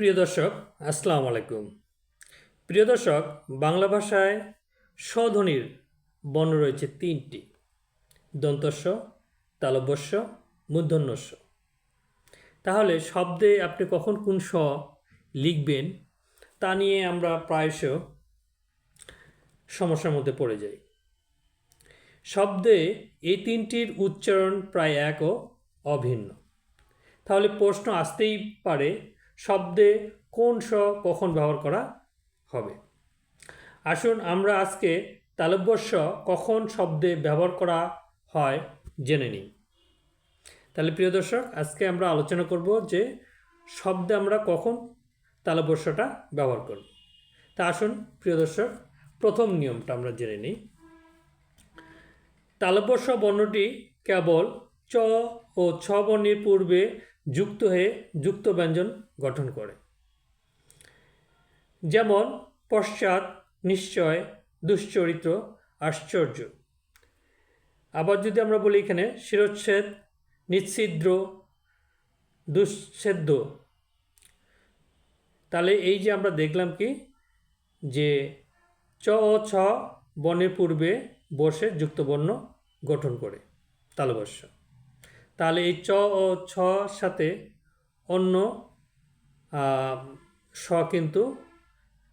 প্রিয় দর্শক, আসসালামু আলাইকুম। প্রিয় দর্শক, বাংলা ভাষায় স্বধ্বনির বর্ণ রয়েছে তিনটি। দন্তস্ব তালব্যস্য মূর্ধন্যস্ব। তাহলে শব্দে আপনি কখন কোন স লিখবেন, তা নিয়ে আমরা প্রায়শ সমস্যার মধ্যে পড়ে যাই। শব্দে এই তিনটির উচ্চারণ প্রায় এক ও অভিন্ন। তাহলে প্রশ্ন আসতেই পারে শব্দে কোন স কখন ব্যবহার করা হবে? আসুন আমরা আজকে তালব্যস্য কখন শব্দে ব্যবহার করা হয় জেনে নিই। তাহলে প্রিয় দর্শক, আজকে আমরা আলোচনা করব যে শব্দে আমরা কখন তালব্যস্যটা ব্যবহার করব তা আসুন প্রিয় দর্শক, প্রথম নিয়মটা আমরা জেনে নিই। তালব্যস্য বর্ণটি কেবল চ ও ছ বর্ণের পূর্বে যুক্ত হয়ে যুক্ত ব্যঞ্জন গঠন করে। যেমন, পশ্চাৎ, নিশ্চয়, দুশ্চরিত্র, আশ্চর্য। আবার যদি আমরা বলি এখানে, শিরোচ্ছেদ, নিচ্ছিদ্র দুচ্ছেদ্য তাহলে এই যে আমরা দেখলাম কি, যে চ ও ছ, বর্ণের পূর্বে বসে যুক্তবর্ণ গঠন করে তালবস্য তাহলে এই চ ও ছ সাথে অন্য স কিন্তু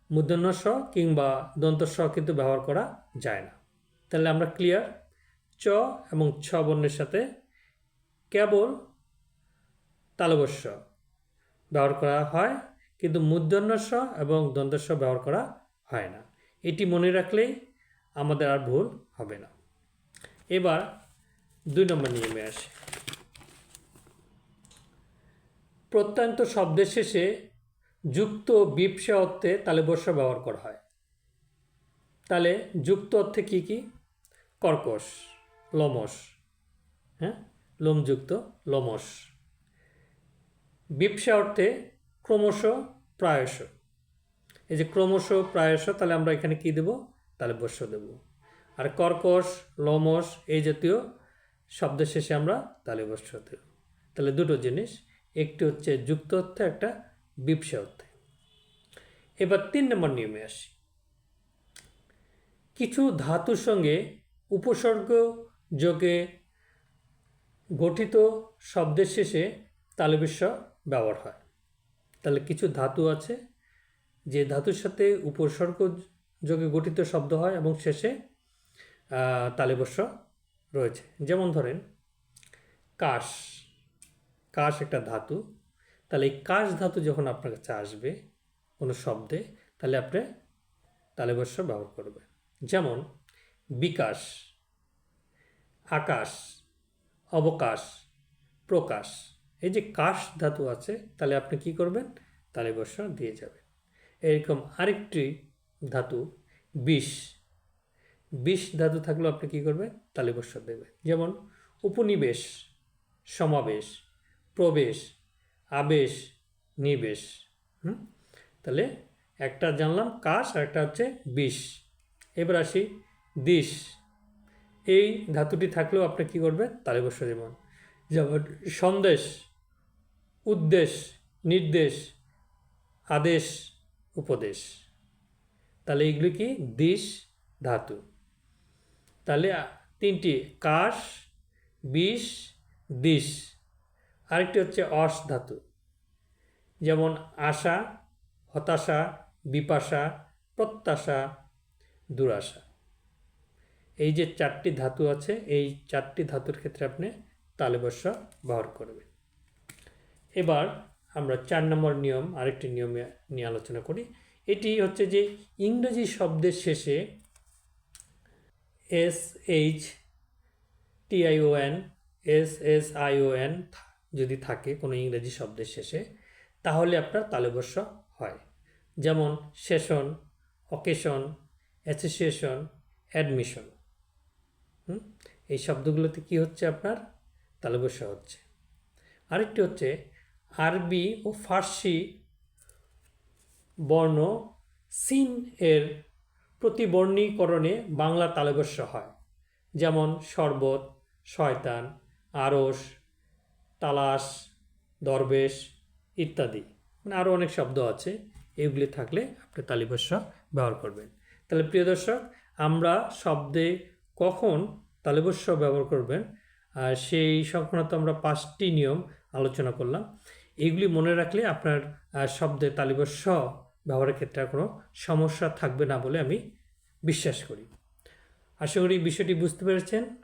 মূর্ধন্য স কিংবা দন্ত স কিন্তু ব্যবহার করা যায় না। তাহলে আমরা ক্লিয়ার চ এবং ছ বর্ণের সাথে কেবল তালবস্য ব্যবহার করা হয়, কিন্তু মূর্ধন্য স এবং দন্ত স ব্যবহার করা হয় না। এটি মনে রাখলেই আমাদের আর ভুল হবে না। এবার দুই নম্বর নিয়মে আসে। প্রত্যন্ত শব্দের শেষে যুক্ত বিপসা অর্থে তালে তালেবস্য ব্যবহার করা হয়। তাহলে যুক্ত অর্থে কী কী? কর্কশ লমস হ্যাঁ? লোমযুক্ত লমস বিপসা অর্থে ক্রমশ প্রায়শ। এই যে ক্রমশ, প্রায়শ তাহলে আমরা এখানে কি দেব? তাহলে বস্য দেব। আর কর্কশ লমস এই জাতীয় শব্দের শেষে আমরা তালে বস্য দেব। তাহলে দুটো জিনিস। একটি হচ্ছে যুক্ত অর্থে, একটা বিপসা অর্থে। এবার তিন নম্বর নিয়মে আসি। কিছু ধাতুর সঙ্গে উপসর্গ যোগে গঠিত শব্দের শেষে তালবিস্ব ব্যবহার হয়। তাহলে কিছু ধাতু আছে, যে ধাতুর সাথে উপসর্গ যোগে গঠিত শব্দ হয় এবং শেষে তালেবস্য রয়েছে। যেমন ধরেন, কাশ। কাশ একটা ধাতু, তাহলে এই কাশ ধাতু যখন আপনার কাছে আসবে কোনো শব্দে, তাহলে আপনি তালেবস্য ব্যবহার করবেন। যেমন বিকাশ, আকাশ, অবকাশ, প্রকাশ, এই যে কাশ ধাতু আছে, তাহলে আপনি কি করবেন? তালেবস্য দিয়ে যাবেন। এরকম আরেকটি ধাতু, বিষ বিষ ধাতু থাকলেও আপনি কী করবেন? তালেবস্য দেবেন। যেমন উপনিবেশ, সমাবেশ প্রবেশ, আবেশ, নিবেশ, হুম? তাহলে একটা জানলাম কাশ আর একটা হচ্ছে বিষ। এবার আসি দিশ এই ধাতুটি থাকলেও আপনি কী করবেন? তালেবস্য যেমন যেমন সন্দেশ, উদ্দেশ, নির্দেশ, আদেশ, উপদেশ। তাহলে এগুলি কি? দিশ ধাতু। তাহলে তিনটি কাশ, বিষ দিশ আরেকটি হচ্ছে অস ধাতু। যেমন আশা, হতাশা, বিপাশা, প্রত্যাশা, দুরাশা। এই যে চারটি ধাতু আছে, এই চারটি ধাতুর ক্ষেত্রে আপনি তালেবস্য ব্যবহার করবেন। এবার আমরা চার নম্বর নিয়ম, আরেকটি নিয়মে নিয়ে আলোচনা করি। এটি হচ্ছে যে ইংরেজি শব্দের শেষে S H T I O N S S I O N যদি থাকে কোনো ইংরেজি শব্দের শেষে, তাহলে আপনার তালেবস্য হয়। যেমন সেশন অকেশন অ্যাসোসিয়েশন অ্যাডমিশন এই শব্দগুলোতে কি হচ্ছে আপনার? তালেবস্য হচ্ছে। আরেকটি হচ্ছে আরবি ও ফার্সি বর্ণ সিন এর প্রতিবর্ণীকরণে বাংলা তালবস্য হয়। যেমন শরবত, শয়তান আরস তালাশ, দরবেশ ইত্যাদি। মানে আরও অনেক শব্দ আছে, এগুলি থাকলে আপনি তালিবস্য ব্যবহার করবেন। তাহলে প্রিয় দর্শক, আমরা শব্দে কখন তালিবস্য ব্যবহার করবেন? আর সেই সংক্রান্ত আমরা পাঁচটি নিয়ম আলোচনা করলাম। এইগুলি মনে রাখলে আপনার শব্দে তালিবস্য ব্যবহারের ক্ষেত্রে কোনো সমস্যা থাকবে না বলে আমি বিশ্বাস করি। আশা করি বিষয়টি বুঝতে পেরেছেন।